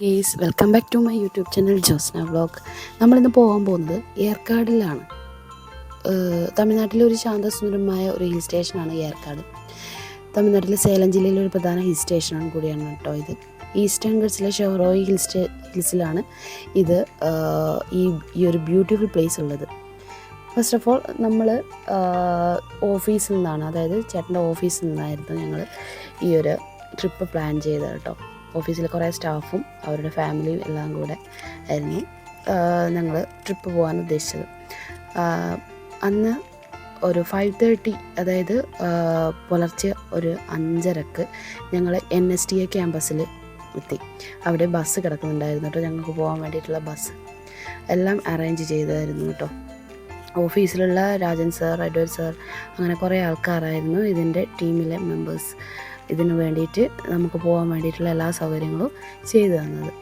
Guys welcome back to my YouTube channel Josna vlog. നമ്മളിന്ന് പോകാൻ പോകുന്നത് ഏർക്കാടിലാണ്. തമിഴ്നാട്ടിലെ ഒരു ശാന്തസുന്ദരമായ ഒരു ഹിൽ സ്റ്റേഷനാണ് ഏർക്കാട്. തമിഴ്നാട്ടിലെ സേലം ജില്ലയിലെ ഒരു പ്രധാന ഹിൽ സ്റ്റേഷനാണ് കൂടിയാണ് കേട്ടോ ഇത്. ഈസ്റ്റേൺ ഗഡ്സിലെ ഷെഹറോയി ഹിൽ സ്റ്റേ ഹിൽസിലാണ് ഇത് ഈ ഈ ഒരു ബ്യൂട്ടിഫുൾ പ്ലേസ് ഉള്ളത്. ഫസ്റ്റ് ഓഫ് ഓൾ നമ്മൾ ഓഫീസിൽ നിന്നാണ് അതായത് ചേട്ടന്റെ ഓഫീസിൽ നിന്നായിരുന്നു ഞങ്ങൾ ഈ ഒരു ട്രിപ്പ് പ്ലാൻ ചെയ്തത് കേട്ടോ. ഓഫീസിൽ കുറേ സ്റ്റാഫും അവരുടെ ഫാമിലിയും എല്ലാം കൂടെ ആയിരുന്നു. ഞങ്ങൾ ട്രിപ്പ് പോകാൻ ഉദ്ദേശിച്ചത്. അന്ന് ഒരു ഫൈവ് തേർട്ടി അതായത് പുലർച്ചെ ഒരു അഞ്ചരക്ക് ഞങ്ങൾ എൻ എസ് ടി എ ക്യാമ്പസിൽ എത്തി. അവിടെ ബസ് കിടക്കുന്നുണ്ടായിരുന്നു കേട്ടോ ഞങ്ങൾക്ക് പോകാൻ വേണ്ടിയിട്ടുള്ള ബസ് എല്ലാം അറേഞ്ച് ചെയ്തായിരുന്നു കേട്ടോ ഓഫീസിലുള്ള രാജൻ സാർ എഡ്വേർഡ് സാർ അങ്ങനെ കുറേ ആൾക്കാരായിരുന്നു ഇതിന്റെ ടീമിലെ മെമ്പേഴ്സ് ഇതിനു വേണ്ടിയിട്ട് നമുക്ക് പോകാൻ വേണ്ടിയിട്ടുള്ള എല്ലാ സൗകര്യങ്ങളും ചെയ്തു തന്നത്.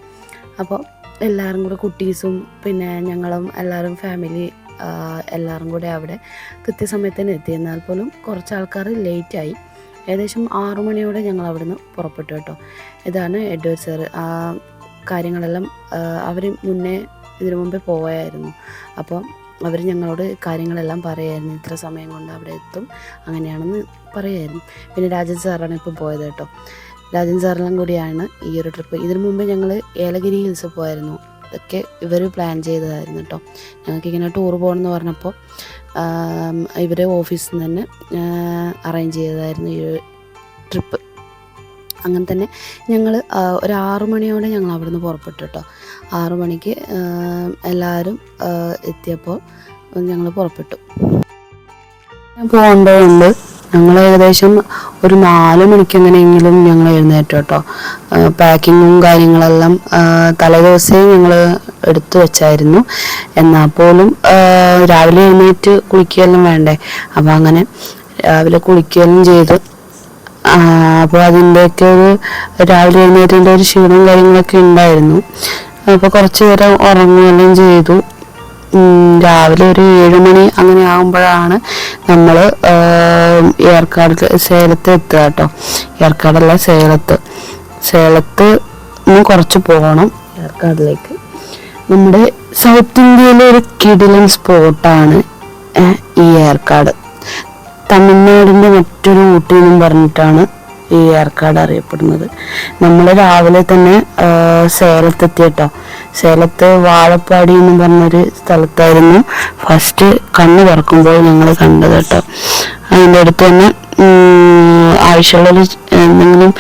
അപ്പോൾ എല്ലാവരും കൂടെ കുട്ടീസും പിന്നെ ഞങ്ങളും എല്ലാവരും ഫാമിലി എല്ലാവരും കൂടെ അവിടെ കൃത്യസമയത്ത് തന്നെ എത്തി. എന്നാൽ പോലും കുറച്ച് ആൾക്കാർ ലേറ്റായി ഏകദേശം ആറു മണിയോടെ ഞങ്ങൾ അവിടുന്ന് പുറപ്പെട്ടു കേട്ടോ. ഇതാണ് എഡ്വേർഡ് ആ കാര്യങ്ങളെല്ലാം അവർ മുന്നേ ഇതിനു മുമ്പേ പോയായിരുന്നു അപ്പോൾ അവർ ഞങ്ങളോട് കാര്യങ്ങളെല്ലാം പറയായിരുന്നു. ഇത്ര സമയം കൊണ്ട് അവിടെ എത്തും. അങ്ങനെയാണെന്ന് പറയായിരുന്നു. പിന്നെ രാജൻ സാറാണ് ഇപ്പോൾ പോയത് കേട്ടോ. രാജൻ സാറെല്ലാം കൂടിയാണ് ഈ ഒരു ട്രിപ്പ് ഇതിനു മുമ്പ് ഞങ്ങൾ ഏലഗിരി ഹിൽസ് പോയായിരുന്നു. ഇതൊക്കെ ഇവർ പ്ലാൻ ചെയ്തതായിരുന്നു കേട്ടോ. ഞങ്ങൾക്ക് ഇങ്ങനെ ടൂർ പോകണമെന്ന് പറഞ്ഞപ്പോൾ ഇവർ ഓഫീസിൽ നിന്ന് തന്നെ അറേഞ്ച് ചെയ്തതായിരുന്നു ഈ ട്രിപ്പ് അങ്ങനെ തന്നെ ഞങ്ങൾ ഒരു ആറു മണിയോടെ ഞങ്ങൾ അവിടുന്ന് പുറപ്പെട്ടു കേട്ടോ ആറു മണിക്ക് എല്ലാവരും എത്തിയപ്പോൾ ഞങ്ങൾ പുറപ്പെട്ടു. പോകേണ്ടതുണ്ട്. ഞങ്ങൾ ഏകദേശം ഒരു നാല് മണിക്ക് എങ്ങനെയെങ്കിലും ഞങ്ങൾ എഴുന്നേറ്റു കേട്ടോ പാക്കിങ്ങും കാര്യങ്ങളെല്ലാം തലേദിവസേ ഞങ്ങൾ എടുത്തു വെച്ചായിരുന്നു. എന്നാൽ പോലും രാവിലെ എഴുന്നേറ്റ് കുളിക്കുകയെല്ലാം വേണ്ടേ? അപ്പം അങ്ങനെ രാവിലെ കുളിക്കുകയെല്ലാം ചെയ്തു. അപ്പോൾ അതിന്റെയൊക്കെ ഒരു രാവിലെ എഴുന്നേറ്റിന്റെ ഒരു ക്ഷീണം കാര്യങ്ങളൊക്കെ ഉണ്ടായിരുന്നു. അപ്പോൾ കുറച്ച് നേരം ഉറങ്ങുകയെല്ലാം ചെയ്തു. രാവിലെ ഒരു ഏഴുമണി അങ്ങനെ ആകുമ്പോഴാണ് നമ്മൾ ഏർക്കാട് സേലത്ത് എത്തുക കേട്ടോ. ഏർക്കാടല്ല സേലത്ത്. സേലത്ത് കുറച്ച് പോകണം. ഏർക്കാടിലേക്ക്. നമ്മുടെ സൗത്ത് ഇന്ത്യയിലെ ഒരു കിടിലൻ സ്പോട്ടാണ് ഈ ഏർക്കാട്. തമിഴ്നാടിന്റെ മറ്റൊരു ഊട്ടി എന്നും പറഞ്ഞിട്ടാണ് ഈ ഏർക്കാട് അറിയപ്പെടുന്നത്. നമ്മൾ രാവിലെ തന്നെ ആ, സേലത്തെത്തി കേട്ടോ സേലത്ത് വാഴപ്പാടി എന്ന് പറഞ്ഞൊരു സ്ഥലത്തായിരുന്നു. ഫസ്റ്റ് കണ്ണ് തുറക്കുമ്പോൾ ഞങ്ങൾ കണ്ടത് കേട്ടോ. അതിന്റെ അടുത്ത് തന്നെ ആവശ്യമുള്ളൊരു എന്തെങ്കിലും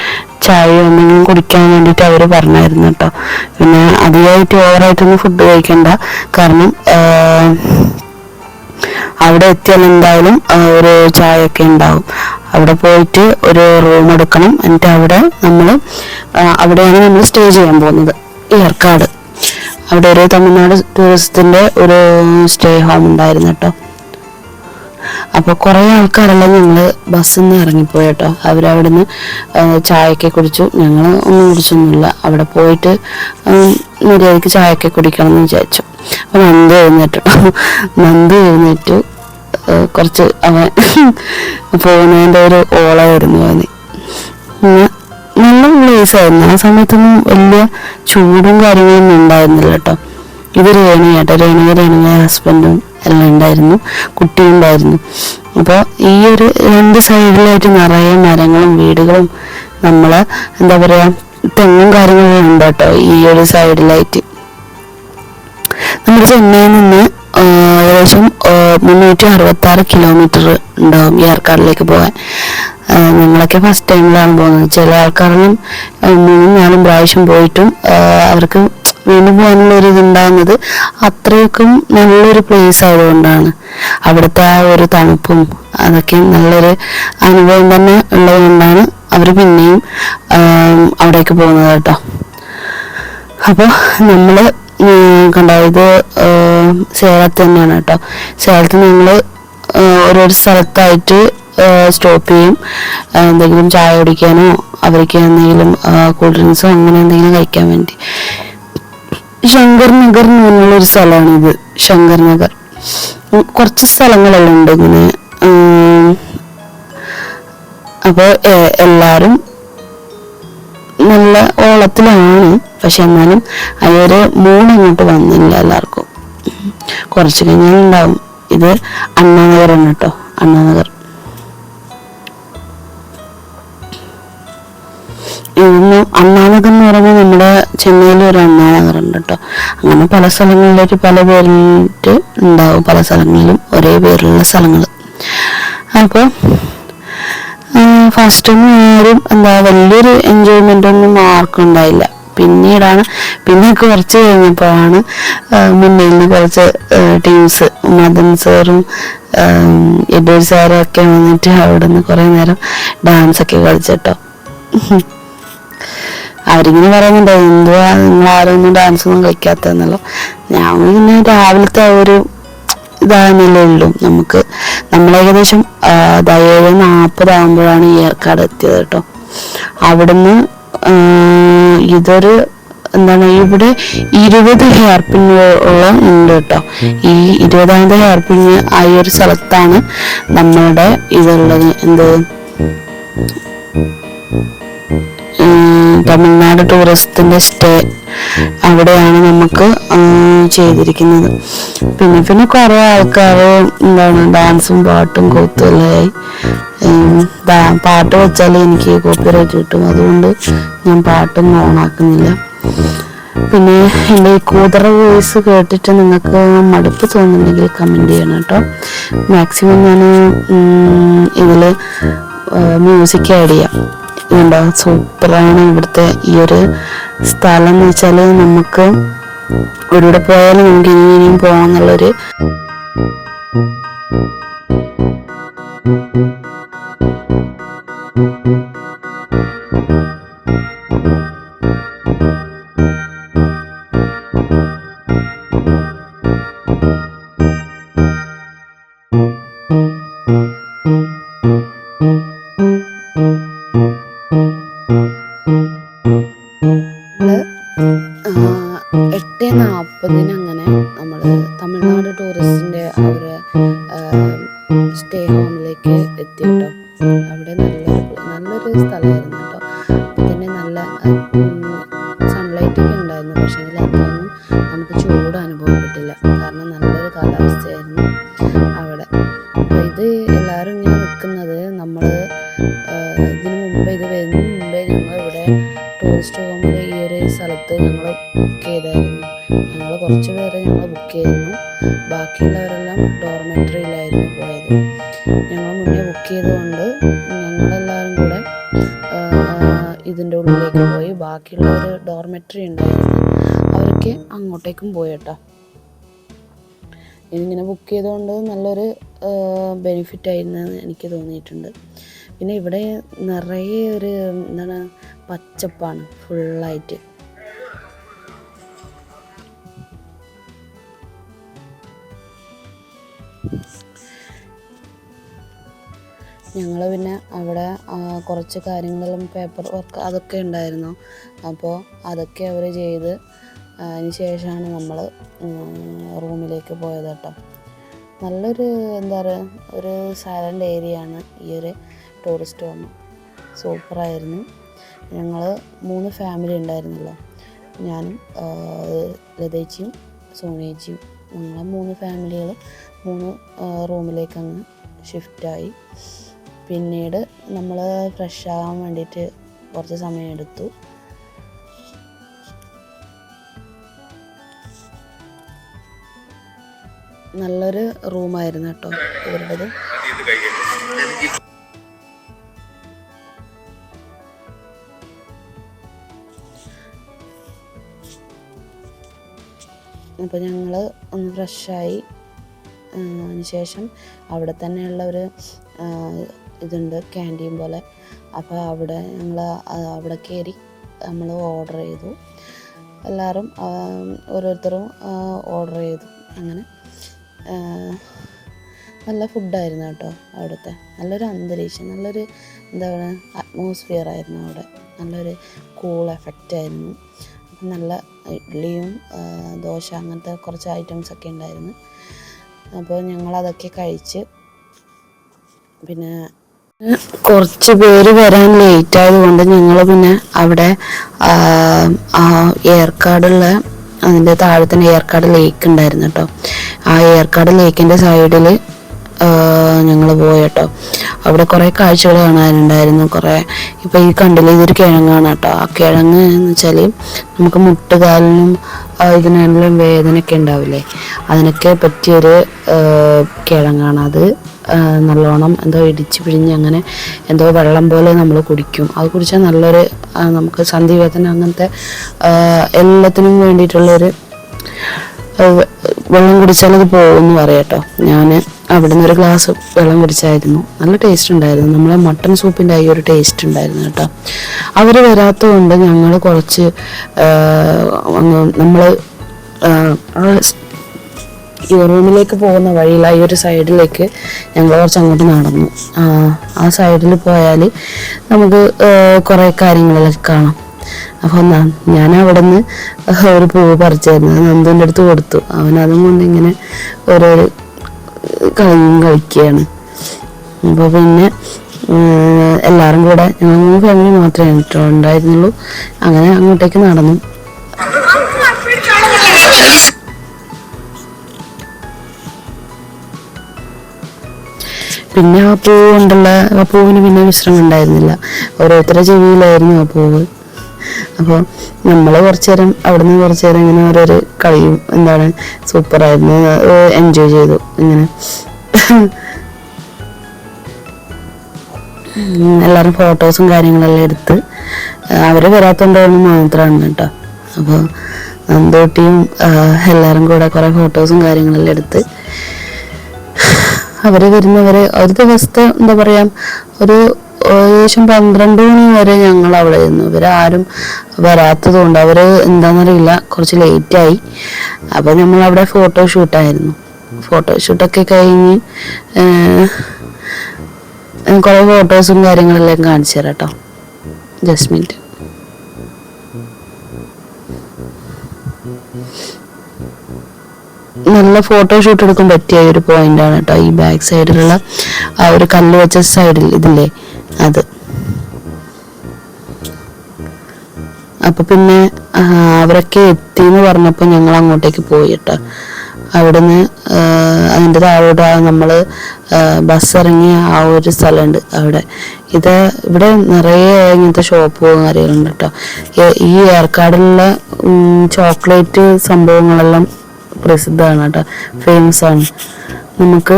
ചായയോ എന്തെങ്കിലും കുടിക്കാൻ വേണ്ടിയിട്ട് അവർ പറഞ്ഞായിരുന്നു കേട്ടോ. പിന്നെ അധികമായിട്ട് ഓവറായിട്ടൊന്നും ഫുഡ് കഴിക്കണ്ട. കാരണം അവിടെ എത്തിയാൽ എന്തായാലും ഒരു ചായയൊക്കെ ഉണ്ടാവും. അവിടെ പോയിട്ട് ഒരു റൂം എടുക്കണം. എന്നിട്ട് അവിടെ നമ്മൾ അവിടെയാണ് നമ്മൾ സ്റ്റേ ചെയ്യാൻ പോകുന്നത്. ഏർക്കാട്. അവിടെ ഒരു തമിഴ്നാട് ടൂറിസത്തിന്റെ ഒരു സ്റ്റേ ഹോം ഉണ്ടായിരുന്നു കേട്ടോ. അപ്പോൾ കുറേ ആൾക്കാരെല്ലാം ഞങ്ങൾ ബസ്സിൽ നിന്ന് ഇറങ്ങിപ്പോയി കേട്ടോ അവരവിടുന്ന് നിന്ന് ചായയൊക്കെ കുടിച്ചു. ഞങ്ങൾ ഒന്നും കുടിച്ചൊന്നുമില്ല. അവിടെ പോയിട്ട് മര്യാദയ്ക്ക് ചായയൊക്കെ കുടിക്കണം എന്ന് വിചാരിച്ചു. അപ്പോൾ നന്ദി എഴുന്നേറ്റു. നന്ദി എഴുന്നേറ്റു. കുറച്ച് അവൻ പോകുന്നതിന്റെ ഒരു ഓളമായിരുന്നു അവന് നല്ല പ്ലേസ് ആയിരുന്നു. ആ സമയത്തൊന്നും വലിയ ചൂടും കാര്യങ്ങളൊന്നും ഉണ്ടായിരുന്നില്ല കേട്ടോ ഇത് രേണു കേട്ടോ രേണുക രേണുക ഹസ്ബൻഡും എല്ലാം ഉണ്ടായിരുന്നു. കുട്ടിയും ഉണ്ടായിരുന്നു. അപ്പോൾ ഈ ഒരു രണ്ട് സൈഡിലായിട്ട് നിറയെ മരങ്ങളും വീടുകളും നമ്മൾ എന്താ പറയുക തെങ്ങും കാര്യങ്ങളും ഉണ്ട് കേട്ടോ ഈ ഒരു സൈഡിലായിട്ട്. നമ്മൾ ചെന്നൈയിൽ നിന്ന് ഏകദേശം മുന്നൂറ്റി അറുപത്തി ആറ് കിലോമീറ്റർ ഉണ്ടാവും ഏർക്കാടിലേക്ക് പോകാൻ. ഞങ്ങളൊക്കെ ഫസ്റ്റ് ടൈമിലാണ് പോകുന്നത്. ചില ആൾക്കാരെല്ലാം മൂന്നും നാലും പ്രാവശ്യം പോയിട്ടും അവർക്ക് വീണ്ടും പോകാനുള്ള ഒരു ഇതുണ്ടാകുന്നത് അത്രയ്ക്കും നല്ലൊരു പ്ലേസ് ആയതുകൊണ്ടാണ്. അവിടുത്തെ ആ ഒരു തണുപ്പും അതൊക്കെ നല്ലൊരു അനുഭവം തന്നെ ഉള്ളതുകൊണ്ടാണ് അവർ പിന്നെയും അവിടേക്ക് പോകുന്നത് കേട്ടോ. അപ്പോൾ നമ്മൾ കണ്ടായത് സേലത്ത് തന്നെയാണ് കേട്ടോ. സേലത്ത് നിങ്ങൾ ഓരോരോ സ്ഥലത്തായിട്ട് സ്റ്റോപ്പ് ചെയ്യും. എന്തെങ്കിലും ചായ കുടിക്കാനോ അവർക്ക് എന്തെങ്കിലും കൂൾ ഡ്രിങ്ക്സോ അങ്ങനെ എന്തെങ്കിലും കഴിക്കാൻ വേണ്ടി. ശങ്കർ നഗർ എന്ന് പറഞ്ഞുള്ളൊരു സ്ഥലമാണിത്. ശങ്കർ നഗർ. കുറച്ച് സ്ഥലങ്ങളെല്ലാം ഉണ്ട് ഇങ്ങനെ അപ്പോൾ എല്ലാവരും നല്ല ഓളത്തിലാണ്. പക്ഷെ എന്നാലും അയ്യൊരു മൂഡ് ഇങ്ങോട്ട് വന്നില്ല എല്ലാവർക്കും. കുറച്ച് കഴിഞ്ഞാൽ ഉണ്ടാവും. ഇത് അണ്ണാനഗറാണ് കേട്ടോ അണ്ണാനഗർ. ഇന്ന് അണ്ണാനഗർ എന്ന് പറയുമ്പോൾ നമ്മുടെ ചെന്നൈയിൽ ഒരു അണ്ണാനഗർ ഉണ്ട് കേട്ടോ. അങ്ങനെ പല സ്ഥലങ്ങളിലേക്ക് പല പേരിട്ട് ഉണ്ടാവും. പല സ്ഥലങ്ങളിലും ഒരേ പേരിലുള്ള സ്ഥലങ്ങൾ. അപ്പോൾ ഫസ്റ്റ് ടൈം ആരും എന്താ വലിയൊരു എൻജോയ്മെന്റ് ഒന്നും ആർക്കും ഉണ്ടായില്ല. പിന്നീടാണ് പിന്നെ കുറച്ച് കഴിഞ്ഞപ്പോഴാണ് മുന്നിൽ നിന്ന് കുറച്ച് ടീംസ് മദൻ സാറും എബേഴ്സാരും ഒക്കെ വന്നിട്ട് അവിടെ നിന്ന് കുറേ നേരം ഡാൻസ് ഒക്കെ കളിച്ചിട്ടോ. അവരിങ്ങനെ പറയുന്നുണ്ട് എന്തുവാ ഒന്നും ഡാൻസ് ഒന്നും കളിക്കാത്തതെന്നല്ലോ ഞാൻ പിന്നെ രാവിലത്തെ ഒരു ഇതാണല്ലേ ഉള്ളൂ. നമുക്ക് ദാ ഏഴ് നാൽപ്പതാകുമ്പോഴാണ് ഏർക്കാട് എത്തിയത് കേട്ടോ. അവിടുന്ന് ഇതൊരു എന്താണ് ഇവിടെ ഇരുപത് ഹെയർ ഉള്ള ഉണ്ട് കേട്ടോ. ഈ ഇരുപതാമത്തെ ഹെയർ പിൻ ആ ഒരു സ്ഥലത്താണ് നമ്മളുടെ ഇതുള്ളത്. എന്ത്? തമിഴ്നാട് ടൂറിസത്തിന്റെ സ്റ്റേ അവിടെയാണ് നമുക്ക് ചെയ്തിരിക്കുന്നത്. പിന്നെ പിന്നെ കുറെ ആൾക്കാർ എന്താണ് ഡാൻസും പാട്ടും കൂത്തുമല്ലായി പാട്ട് വെച്ചാൽ എനിക്ക് കോപ്പിറൈറ്റ് കിട്ടും. അതുകൊണ്ട് ഞാൻ പാട്ടൊന്നും ഓണാക്കുന്നില്ല. പിന്നെ എന്റെ ഈ കൂതറ വോയിസ് കേട്ടിട്ട് നിങ്ങൾക്ക് മടുപ്പ് തോന്നുന്നുണ്ടെങ്കിൽ കമന്റ് ചെയ്യണം കേട്ടോ. മാക്സിമം ഞാൻ ഇതിൽ മ്യൂസിക് ആഡ് ചെയ്യാം. ഇതുണ്ടോ സൂപ്പറാണ് ഇവിടുത്തെ ഈ ഒരു സ്ഥലം എന്ന് വെച്ചാൽ നമുക്ക് ഇവിടെ പോയാലും നമുക്ക് ഇനി ഇനിയും പോകാം എന്നുള്ളൊരു നമ്മൾ എട്ട് നാൽപ്പതിന് അങ്ങനെ നമ്മൾ തമിഴ്നാട് ടൂറിസ്റ്റിന്റെ അവരെ സ്റ്റേ ഹോമിലേക്ക് എത്തി കേട്ടോ അവിടെ നല്ല നല്ലൊരു സ്ഥലമായിരുന്നു കേട്ടോ. അപ്പം തന്നെ നല്ല ഞങ്ങൾ കുറച്ച് പേരെ ഞങ്ങൾ ബുക്ക് ചെയ്തിരുന്നു. ബാക്കിയുള്ളവരെല്ലാം ഡോർമെട്രിയിലായിരുന്നു പോയത്. ഞങ്ങൾ മുന്നേ ബുക്ക് ചെയ്തുകൊണ്ട് ഞങ്ങളെല്ലാവരും കൂടെ ഇതിന്റെ ഉള്ളിലേക്ക് പോയി. ബാക്കിയുള്ളവർ ഡോർമെട്രി ഉണ്ടായിരുന്നു. അവരൊക്കെ അങ്ങോട്ടേക്കും പോയി കേട്ടോ. ഇതിങ്ങനെ ബുക്ക് ചെയ്തുകൊണ്ട് നല്ലൊരു ബെനിഫിറ്റ് ആയിരുന്നു എനിക്ക് തോന്നിയിട്ടുണ്ട്. പിന്നെ ഇവിടെ നിറയെ ഒരു എന്താണ് പച്ചപ്പാണ് ഫുള്ളായിട്ട് ഞങ്ങൾ പിന്നെ അവിടെ കുറച്ച് കാര്യങ്ങളും പേപ്പർ വർക്ക് അതൊക്കെ ഉണ്ടായിരുന്നു. അപ്പോൾ അതൊക്കെ അവർ ചെയ്ത് അതിന് ശേഷമാണ് നമ്മൾ റൂമിലേക്ക് പോയത് കേട്ടോ. നല്ലൊരു എന്താ പറയുക ഒരു സൈലന്റ് ഏരിയ ആണ് ഈ ഒരു ടൂറിസ്റ്റ് ഹോം സൂപ്പറായിരുന്നു ഞങ്ങൾ മൂന്ന് ഫാമിലി ഉണ്ടായിരുന്നല്ലോ. ഞാനും ലതേച്ചിയും സോണിയേച്ചിയും. ഞങ്ങൾ മൂന്ന് ഫാമിലികൾ മൂന്ന് റൂമിലേക്ക് അങ്ങ് ഷിഫ്റ്റായി. പിന്നീട് നമ്മൾ ഫ്രഷ് ആകാൻ വേണ്ടിയിട്ട് കുറച്ച് സമയം എടുത്തു നല്ലൊരു റൂമായിരുന്നു കേട്ടോ ഇവരുടേത്. അപ്പോൾ ഞങ്ങൾ ഒന്ന് ഫ്രഷായി അതിന് ശേഷം അവിടെ തന്നെയുള്ള ഒരു ഇതുണ്ട് ക്യാന്റീൻ പോലെ. അപ്പോൾ അവിടെ ഞങ്ങൾ അവിടെ കയറി നമ്മൾ ഓർഡർ ചെയ്തു. എല്ലാവരും ഓരോരുത്തരും ഓർഡർ ചെയ്തു. അങ്ങനെ നല്ല ഫുഡായിരുന്നു കേട്ടോ അവിടുത്തെ. നല്ലൊരു അന്തരീക്ഷം നല്ലൊരു എന്താ പറയുക അറ്റ്മോസ്ഫിയർ ആയിരുന്നു അവിടെ. നല്ലൊരു കൂൾ എഫക്റ്റ് ആയിരുന്നു. നല്ല ഇഡ്ഡലിയും ദോശ അങ്ങനത്തെ കുറച്ച് ഐറ്റംസ് ഒക്കെ ഉണ്ടായിരുന്നു. അപ്പോൾ ഞങ്ങളതൊക്കെ കഴിച്ച് പിന്നെ കുറച്ച് പേര് വരാൻ ലേറ്റ് ആയതുകൊണ്ട് ഞങ്ങൾ പിന്നെ അവിടെ ഏർക്കാടുള്ള അതിന്റെ താഴെ തന്നെ ഏർക്കാട് ലേക്ക് ഉണ്ടായിരുന്നു കേട്ടോ. ആ ഏർക്കാട് ലേക്കിന്റെ സൈഡിൽ ഞങ്ങൾ പോയി കേട്ടോ അവിടെ കുറേ കാഴ്ചകൾ കാണാനുണ്ടായിരുന്നു കുറേ. ഇപ്പം ഈ കണ്ടില്ല ഇതൊരു കിഴങ്ങാണ് കേട്ടോ. ആ കിഴങ്ങ് എന്ന് വെച്ചാൽ നമുക്ക് മുട്ടുകാലിനും ഇതിനെല്ലാം വേദനയൊക്കെ ഉണ്ടാവില്ലേ? അതിനൊക്കെ പറ്റിയൊരു കിഴങ്ങാണ് അത്. നല്ലോണം എന്തോ ഇടിച്ച് പിഴിഞ്ഞ് അങ്ങനെ എന്തോ വെള്ളം പോലെ നമ്മൾ കുടിക്കും. അത് കുടിച്ചാൽ നല്ലൊരു നമുക്ക് സന്ധിവേദന അങ്ങനത്തെ ആ, എല്ലാത്തിനും വേണ്ടിയിട്ടുള്ളൊരു വെള്ളം കുടിച്ചാൽ അത് പോകുമെന്ന് പറയട്ടോ. ഞാൻ അവിടെ നിന്ന് ഒരു ഗ്ലാസ് വെള്ളം കുടിച്ചായിരുന്നു. നല്ല ടേസ്റ്റ് ഉണ്ടായിരുന്നു. നമ്മളെ മട്ടൺ സൂപ്പിന്റെ ആയി ഒരു ടേസ്റ്റ് ഉണ്ടായിരുന്നു കേട്ടോ. അവർ വരാത്തതുകൊണ്ട് ഞങ്ങൾ കുറച്ച് നമ്മൾ ഈ റൂമിലേക്ക് പോകുന്ന വഴിയിൽ ഈ ഒരു സൈഡിലേക്ക് ഞങ്ങൾ കുറച്ച് അങ്ങോട്ട് നടന്നു. ആ, സൈഡിൽ പോയാൽ നമുക്ക് കുറേ കാര്യങ്ങളെല്ലാം കാണാം. അപ്പോൾ ഞാൻ അവിടെ നിന്ന് ഒരു പൂവ് പറിച്ചായിരുന്നു അത് നന്ദുവിന്റെ അടുത്ത് കൊടുത്തു. അവൻ അതും കൊണ്ട് ഇങ്ങനെ ഓരോ കളിയും കളിക്കുകയാണ് അപ്പോൾ പിന്നെ എല്ലാവരും കൂടെ ഞങ്ങൾ മൂന്ന് ഫാമിലി മാത്രമേ ഉണ്ടായിരുന്നുള്ളൂ. അങ്ങനെ അങ്ങോട്ടേക്ക് നടന്നു. പിന്നെ ആ പൂവ് കൊണ്ടുള്ള ആ പൂവിന് പിന്നെ വിശ്രമം ഉണ്ടായിരുന്നില്ല. ഓരോരുത്തരുടെ ചെവിയിലായിരുന്നു ആ പൂവ്. അപ്പോൾ നമ്മൾ കുറച്ചു നേരം അവിടെ നിന്ന് കുറച്ചു നേരം ഇങ്ങനെ ഓരോരോ കളിയും എന്താണ് സൂപ്പറായിരുന്നു എൻജോയ് ചെയ്തു ഇങ്ങനെ. എല്ലാവരും ഫോട്ടോസും കാര്യങ്ങളെല്ലാം എടുത്ത് അവർ വരാത്തോണ്ടാവുന്ന മാത്രമാണ് കേട്ടോ. അപ്പോൾ നന്ദോട്ടിയും എല്ലാവരും കൂടെ കുറേ ഫോട്ടോസും കാര്യങ്ങളെല്ലാം എടുത്ത് അവർ വരുന്നവരെ ഒരു ദിവസത്തെ എന്താ പറയുക ഒരു ഏകദേശം പന്ത്രണ്ട് മണി വരെ ഞങ്ങൾ അവിടെ ഇരുന്നു. ഇവരാരും വരാത്തത് കൊണ്ട് അവർ എന്താണെന്നറിയില്ല കുറച്ച് ലേറ്റ് ആയി. അപ്പൊ നമ്മൾ അവിടെ ഫോട്ടോ ഷൂട്ടായിരുന്നു ഫോട്ടോ ഷൂട്ടൊക്കെ കഴിഞ്ഞ് കുറെ ഫോട്ടോസും കാര്യങ്ങളെല്ലാം കാണിച്ചു തരാം കേട്ടോ ജസ്റ്റ് നല്ല ഫോട്ടോ ഷൂട്ട് എടുക്കാൻ പറ്റിയ ഒരു പോയിന്റ് ആണ് കേട്ടോ ഈ ബാക്ക് സൈഡിലുള്ള ആ ഒരു കല്ല് വെച്ച സൈഡിൽ ഇതില്ലേ? അത്. അപ്പൊ പിന്നെ അവരൊക്കെ എത്തി എന്ന് പറഞ്ഞപ്പോൾ ഞങ്ങൾ അങ്ങോട്ടേക്ക് പോയിട്ടോ. അവിടുന്ന് അതിന്റെ താഴോട്ട് നമ്മൾ ബസ് ഇറങ്ങിയ ആ ഒരു സ്ഥലമുണ്ട് അവിടെ. ഇത് ഇവിടെ നിറയെ ഇങ്ങനത്തെ ഷോപ്പും കാര്യങ്ങളുണ്ട് കേട്ടോ ഈ- ഈ ഏർക്കാടിലുള്ള ചോക്ലേറ്റ് സംഭവങ്ങളെല്ലാം പ്രസിദ്ധമാണ് കേട്ടോ ഫേമസ് ആണ് നമുക്ക്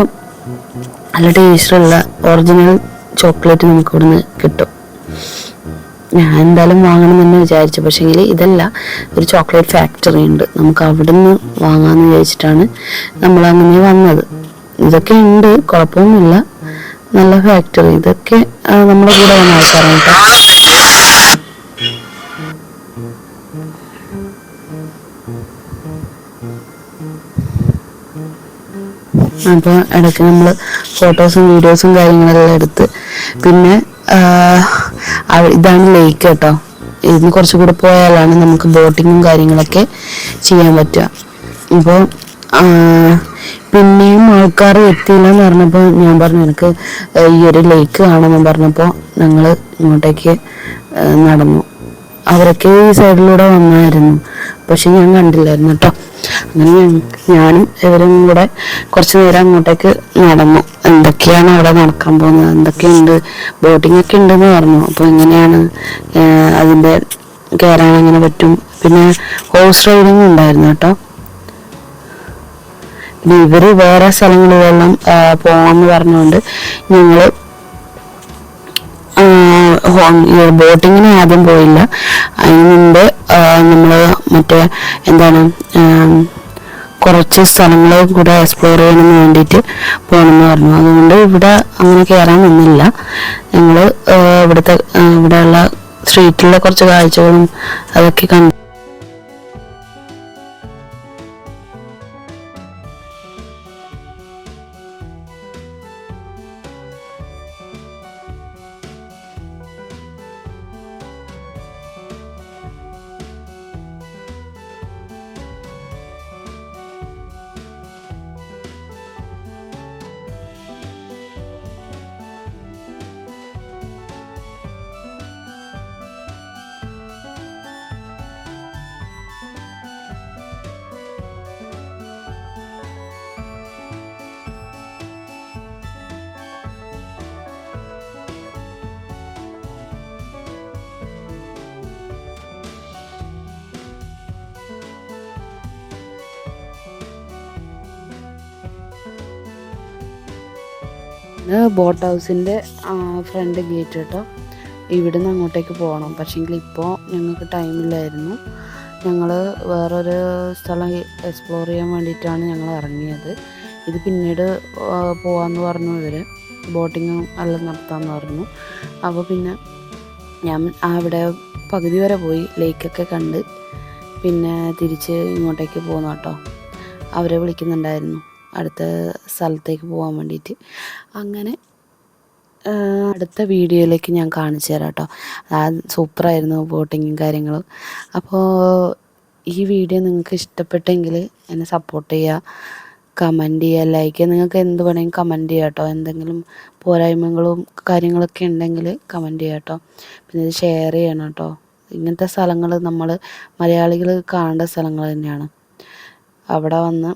നല്ല ടേസ്റ്റുള്ള ഒറിജിനൽ ചോക്ലേറ്റ് നമുക്ക് ഇവിടുന്ന് കിട്ടും. ഞാൻ എന്തായാലും വാങ്ങണം എന്ന് വിചാരിച്ചു. പക്ഷേങ്കിൽ ഇതല്ല ഒരു ചോക്ലേറ്റ് ഫാക്ടറി ഉണ്ട്. നമുക്ക് അവിടുന്ന് വാങ്ങാന്ന് വിചാരിച്ചിട്ടാണ് നമ്മൾ അങ്ങനെ വന്നത്. ഇതൊക്കെ ഉണ്ട് കുഴപ്പമൊന്നുമില്ല. നല്ല ഫാക്ടറി ഇതൊക്കെ നമ്മുടെ കൂടെ വന്ന ആൾക്കാരാണ് കേട്ടോ. അപ്പോൾ ഇടയ്ക്ക് നമ്മൾ ഫോട്ടോസും വീഡിയോസും കാര്യങ്ങളെല്ലാം എടുത്ത്. പിന്നെ ഇതാണ് ലേക്ക് കേട്ടോ. ഇതിന് കുറച്ചുകൂടെ പോയാലാണ് നമുക്ക് ബോട്ടിങ്ങും കാര്യങ്ങളൊക്കെ ചെയ്യാൻ പറ്റുക. ഇപ്പോൾ പിന്നെയും ആൾക്കാർ എത്തിയില്ല എന്ന് പറഞ്ഞപ്പോൾ ഞാൻ പറഞ്ഞു എനിക്ക് ഈ ഒരു ലേക്ക് കാണുമെന്ന് പറഞ്ഞപ്പോൾ ഞങ്ങൾ ഇങ്ങോട്ടേക്ക് നടന്നു. അവരൊക്കെ ഈ സൈഡിലൂടെ വന്നായിരുന്നു. പക്ഷെ ഞാൻ കണ്ടില്ലായിരുന്നു കേട്ടോ. അങ്ങനെ ഞാനും ഇവരും കൂടെ കുറച്ച് നേരം അങ്ങോട്ടേക്ക് നടന്നു. എന്തൊക്കെയാണ് അവിടെ നടക്കാൻ പോകുന്നത്? എന്തൊക്കെയുണ്ട്? ബോട്ടിംഗ് ഒക്കെ ഉണ്ടെന്ന് പറഞ്ഞു. അപ്പോൾ എങ്ങനെയാണ് അതിന്റെ കയറാൻ എങ്ങനെ പറ്റും? പിന്നെ ഹോഴ്സ് റൈഡിങ് ഉണ്ടായിരുന്നു കേട്ടോ. പിന്നെ ഇവർ വേറെ സ്ഥലങ്ങളിലെല്ലാം പോവാന്ന് പറഞ്ഞുകൊണ്ട് ഞങ്ങൾ ബോട്ടിങ്ങിന് ആദ്യം പോയില്ല. അതിന് മുമ്പ് ആ, നമ്മൾ മറ്റേ എന്താണ് കുറച്ച് സ്ഥലങ്ങൾ കൂടെ എക്സ്പ്ലോർ ചെയ്യണമെന്ന് വേണ്ടിയിട്ട് പോകണമെന്ന് പറഞ്ഞു. അതുകൊണ്ട് ഇവിടെ അങ്ങനെ കയറാൻ നിന്നില്ല. ഞങ്ങൾ ഇവിടുത്തെ ഇവിടെയുള്ള സ്ട്രീറ്റിലെ കുറച്ച് കാഴ്ചകളും അതൊക്കെ കണ്ടു ഇത് ബോട്ട് ഹൗസിന്റെ ഫ്രണ്ട് ഗേറ്റ് കേട്ടോ. ഇവിടുന്ന് അങ്ങോട്ടേക്ക് പോകണം. പക്ഷേങ്കിൽ ഇപ്പോൾ ഞങ്ങൾക്ക് ടൈമില്ലായിരുന്നു ഞങ്ങൾ വേറൊരു സ്ഥലം എക്സ്പ്ലോർ ചെയ്യാൻ വേണ്ടിയിട്ടാണ് ഞങ്ങൾ ഇറങ്ങിയത്. ഇത് പിന്നീട് പോകാമെന്ന് പറഞ്ഞു ഇവർ ബോട്ടിങ്ങും എല്ലാം നടത്താമെന്ന് പറഞ്ഞു. അപ്പോൾ പിന്നെ ഞാൻ അവിടെ പകുതി വരെ പോയി. ലേക്കൊക്കെ കണ്ട് പിന്നെ തിരിച്ച് ഇങ്ങോട്ടേക്ക് പോന്നു കേട്ടോ. അവരെ വിളിക്കുന്നുണ്ടായിരുന്നു. അടുത്ത സ്ഥലത്തേക്ക് പോകാൻ വേണ്ടിയിട്ട്. അങ്ങനെ അടുത്ത വീഡിയോയിലേക്ക് ഞാൻ കാണിച്ചു തരാം കേട്ടോ. സൂപ്പറായിരുന്നു ബോട്ടിങ്ങും കാര്യങ്ങളും. അപ്പോൾ ഈ വീഡിയോ നിങ്ങൾക്ക് ഇഷ്ടപ്പെട്ടെങ്കിൽ എന്നെ സപ്പോർട്ട് ചെയ്യുക കമന്റ് ചെയ്യുക ലൈക്ക് ചെയ്യുക. നിങ്ങൾക്ക് എന്ത് വേണമെങ്കിലും കമന്റ് ചെയ്യുക കേട്ടോ. എന്തെങ്കിലും പോരായ്മകളും കാര്യങ്ങളൊക്കെ ഉണ്ടെങ്കിൽ കമന്റ് ചെയ്യുക കേട്ടോ. പിന്നെ ഇത് ഷെയർ ചെയ്യണം കേട്ടോ. ഇങ്ങനത്തെ സ്ഥലങ്ങൾ നമ്മൾ മലയാളികൾ കാണേണ്ട സ്ഥലങ്ങൾ തന്നെയാണ്. അവിടെ വന്ന്